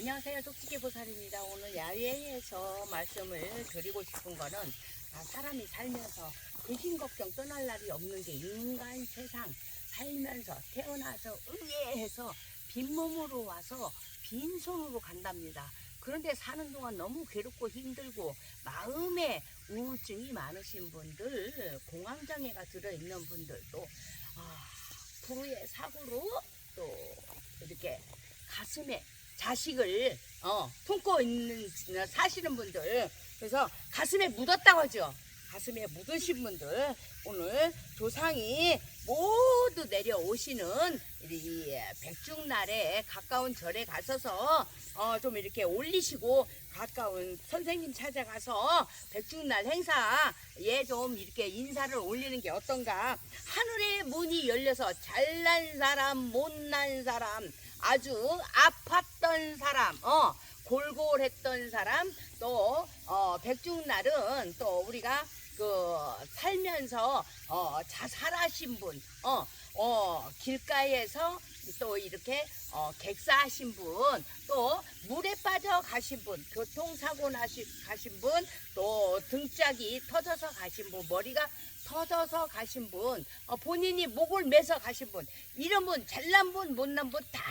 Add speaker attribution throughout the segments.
Speaker 1: 안녕하세요. 쪽지게 보살입니다. 오늘 야외에서 말씀을 드리고 싶은 거는 아, 사람이 살면서 근심 걱정 떠날 날이 없는 게 인간 세상 살면서 태어나서 의외해서 빈몸으로 와서 빈손으로 간답니다. 그런데 사는 동안 너무 괴롭고 힘들고 마음에 우울증이 많으신 분들, 공황장애가 들어있는 분들도 아, 불후의 사고로 또 이렇게 가슴에 자식을 어, 품고 있는 사시는 분들 그래서 가슴에 묻었다고 하죠. 가슴에 묻으신 분들 오늘 조상이 모두 내려오시는 이 백중날에 가까운 절에 가셔서 어, 좀 이렇게 올리시고 가까운 선생님 찾아가서 백중날 행사에 좀 이렇게 인사를 올리는 게 어떤가 하늘의 문이 열려서 잘난 사람 못난 사람 아주 아팠던 사람 어 골골했던 사람 또 어, 백중날은 또 우리가 그 살면서 어, 자살하신 분, 어, 어, 길가에서 또 이렇게 어, 객사하신 분, 또 물에 빠져 가신 분, 교통사고 나시 가신 분, 또 등짝이 터져서 가신 분, 머리가 터져서 가신 분, 어, 본인이 목을 매서 가신 분, 이런 분, 잘난 분, 못난 분 다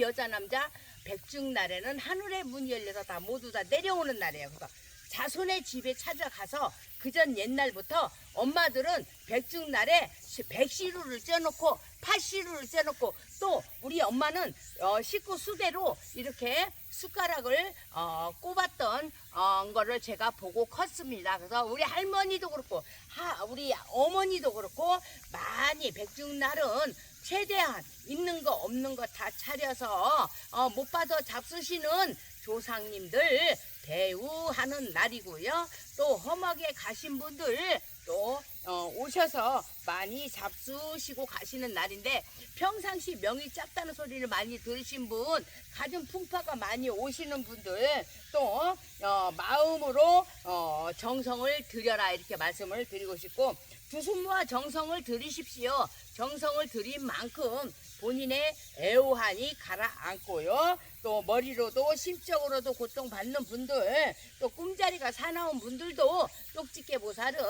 Speaker 1: 여자 남자 백중 날에는 하늘의 문이 열려서 다 모두 다 내려오는 날이에요. 그래서 자손의 집에 찾아가서 그전 옛날부터 엄마들은 백중날에 백시루를 쪄놓고 파시루를 쪄놓고 또 우리 엄마는 어, 식구 수대로 이렇게 숟가락을 어, 꼽았던 어, 거를 제가 보고 컸습니다. 그래서 우리 할머니도 그렇고 하, 우리 어머니도 그렇고 많이 백중날은 최대한 있는 거 없는 거 다 차려서 어, 못 받아 잡수시는 조상님들 대우하는 날이고요. 또 험하게 가신 분들 또 어, 오셔서 많이 잡수시고 가시는 날인데 평상시 명이 짧다는 소리를 많이 들으신 분 가진 풍파가 많이 오시는 분들 또 어, 마음으로 어, 정성을 들여라 이렇게 말씀을 드리고 싶고 두손 모아 정성을 들이십시오. 정성을 들인 만큼 본인의 애호한이 가라앉고요. 또 머리로도 심적으로도 고통받는 분들, 또 꿈자리가 사나운 분들 도 쪽집게 보살은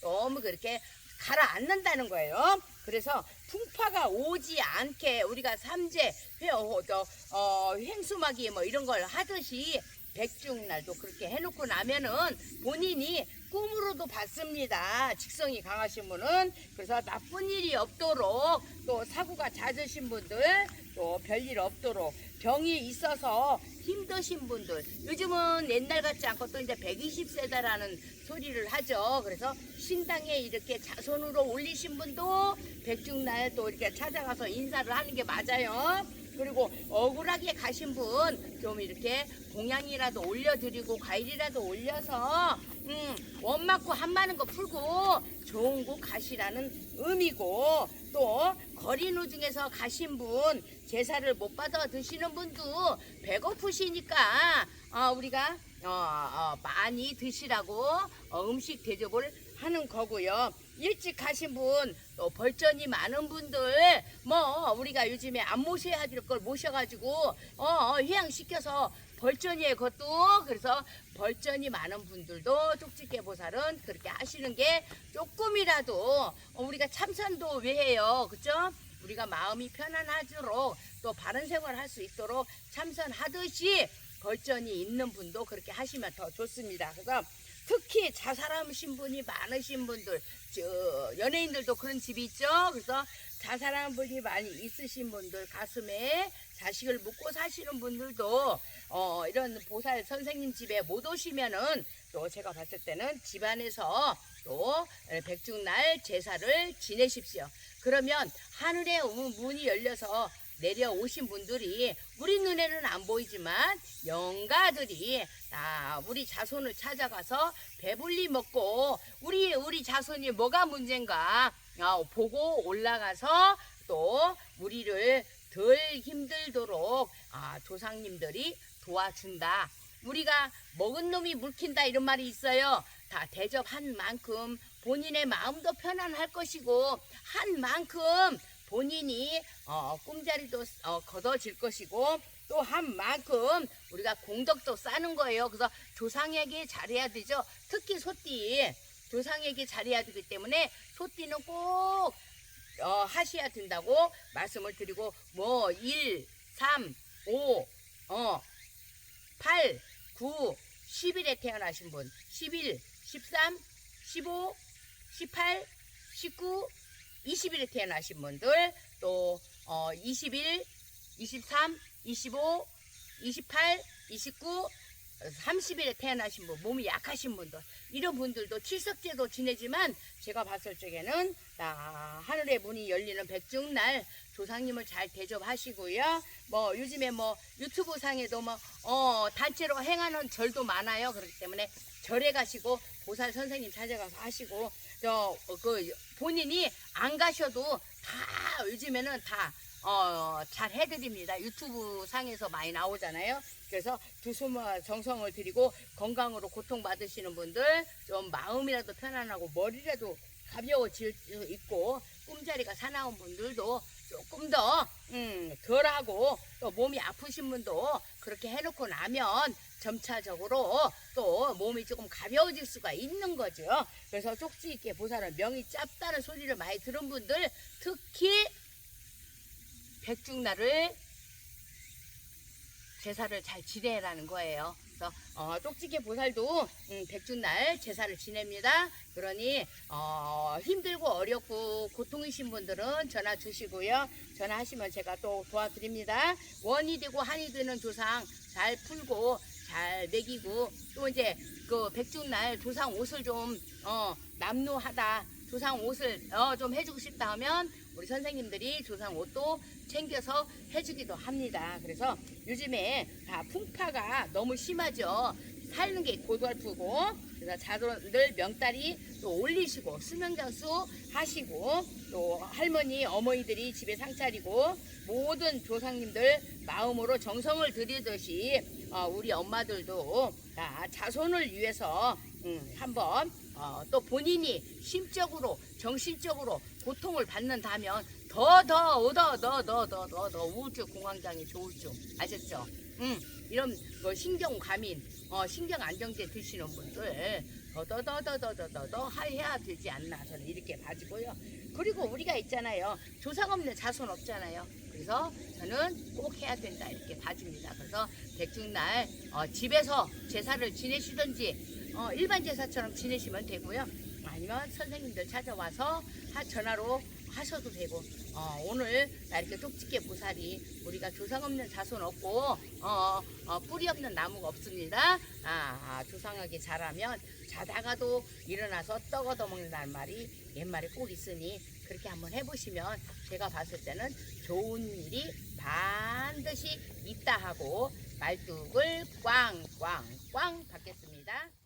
Speaker 1: 너무 그렇게 가라앉는다는 거예요. 그래서 풍파가 오지 않게 우리가 삼재, 회, 어, 저, 어, 횡수막이 뭐 이런 걸 하듯이 백중날도 그렇게 해놓고 나면은 본인이 꿈으로도 봤습니다. 직성이 강하신 분은 그래서 나쁜 일이 없도록 또 사고가 잦으신 분들 또 별일 없도록 병이 있어서 힘드신 분들 요즘은 옛날 같지 않고 또 이제 120세다라는 소리를 하죠. 그래서 신당에 이렇게 자손으로 올리신 분도 백중날 또 이렇게 찾아가서 인사를 하는 게 맞아요. 그리고 억울하게 가신 분 좀 이렇게 공양이라도 올려드리고 과일이라도 올려서 음, 원 맞고 한 많은 거 풀고 좋은 곳 가시라는 의미고 또 거리노 중에서 가신 분 제사를 못 받아 드시는 분도 배고프시니까 어, 우리가 어, 어, 많이 드시라고 어, 음식 대접을 하는 거고요. 일찍 가신 분, 또 벌전이 많은 분들, 뭐 우리가 요즘에 안 모셔야 될걸 모셔가지고 어, 어 휴양시켜서 벌전이에요. 그것도 그래서 벌전이 많은 분들도 쪽집게 보살은 그렇게 하시는 게 조금이라도 어, 우리가 참선도 왜 해요, 그죠? 우리가 마음이 편안하도록 또 바른 생활 할 수 있도록 참선하듯이 벌전이 있는 분도 그렇게 하시면 더 좋습니다. 그래서 특히 자살하신 분이 많으신 분들, 저 연예인들도 그런 집이 있죠. 그래서 자살한 분이 많이 있으신 분들, 가슴에 자식을 묻고 사시는 분들도 어, 이런 보살 선생님 집에 못 오시면은 또 제가 봤을 때는 집안에서 또 백중날 제사를 지내십시오. 그러면 하늘의 문이 열려서 내려오신 분들이 우리 눈에는 안 보이지만 영가들이 다 우리 자손을 찾아가서 배불리 먹고 우리 우리 자손이 뭐가 문제인가 어, 보고 올라가서 또 우리를 덜 힘들도록 아, 조상님들이 도와준다. 우리가 먹은 놈이 물킨다 이런 말이 있어요. 다 대접한 만큼 본인의 마음도 편안할 것이고 한 만큼 본인이 어, 꿈자리도 어, 걷어질 것이고 또 한 만큼 우리가 공덕도 쌓는 거예요. 그래서 조상에게 잘해야 되죠. 특히 소띠 조상에게 잘해야 되기 때문에 소띠는 꼭 어, 하셔야 된다고 말씀을 드리고 뭐 1, 3, 5, 어, 8, 9, 10일에 태어나신 분 11, 13, 15, 18, 19, 20일에 태어나신 분들 또 어, 21, 23, 25, 28, 29, 30일에 태어나신 분, 몸이 약하신 분들, 이런 분들도 칠석제도 지내지만 제가 봤을 적에는 아, 하늘의 문이 열리는 백중날 조상님을 잘 대접하시고요. 뭐 요즘에 뭐 유튜브 상에도 뭐 어, 단체로 행하는 절도 많아요. 그렇기 때문에 절에 가시고 보살 선생님 찾아가서 하시고 저그 본인이 안 가셔도 다 요즘에는 다 어, 잘 해드립니다. 유튜브 상에서 많이 나오잖아요. 그래서 두수마 정성을 드리고 건강으로 고통받으시는 분들 좀 마음이라도 편안하고 머리라도 가벼워질 수 있고 꿈자리가 사나운 분들도 조금 더 음, 덜하고 또 몸이 아프신 분도 그렇게 해놓고 나면 점차적으로 또 몸이 조금 가벼워질 수가 있는 거죠. 그래서 쪽지 있게 보살은 명이 짧다는 소리를 많이 들은 분들 특히 백중날을 제사를 잘 지내라는 거예요. 그래서 어, 쪽지게 보살도 음, 백중날 제사를 지냅니다. 그러니 어, 힘들고 어렵고 고통이신 분들은 전화 주시고요. 전화하시면 제가 또 도와드립니다. 원이 되고 한이 되는 조상 잘 풀고 잘 먹이고 또 이제 그 백중날 조상 옷을 좀 어, 남루하다 조상 옷을 어, 좀 해주고 싶다 하면 우리 선생님들이 조상 옷도 챙겨서 해주기도 합니다. 그래서 요즘에 다 풍파가 너무 심하죠. 살는 게 고달프고 그래서 자손들 명다리 또 올리시고 수명장수 하시고 또 할머니 어머니들이 집에 상 차리고 모든 조상님들 마음으로 정성을 들이듯이 어, 우리 엄마들도 다 자손을 위해서 음, 한번 어, 또 본인이 심적으로 정신적으로 고통을 받는다면 더더더더더더더 우울증 공황장애 조울증 아셨죠? 음 이런 뭐 신경 과민 어 신경 안정제 드시는 분들 더더더더더더더 해야 되지 않나 저는 이렇게 봐지고요. 그리고 우리가 있잖아요 조상 없는 자손 없잖아요. 그래서 저는 꼭 해야 된다 이렇게 봐줍니다. 그래서 백중날 어, 집에서 제사를 지내시든지 어, 일반 제사처럼 지내시면 되고요. 아니면 선생님들 찾아와서 하- 전화로 하셔도 되고 어, 오늘 나 이렇게 쪽집게 보살이 우리가 조상 없는 자손 없고 어, 어, 뿌리 없는 나무가 없습니다. 아, 아, 조상하게 자라면 자다가도 일어나서 떡 얻어 먹는다는 말이 옛말에 꼭 있으니 그렇게 한번 해보시면 제가 봤을 때는 좋은 일이 반드시 있다 하고 말뚝을 꽝꽝꽝 받겠습니다.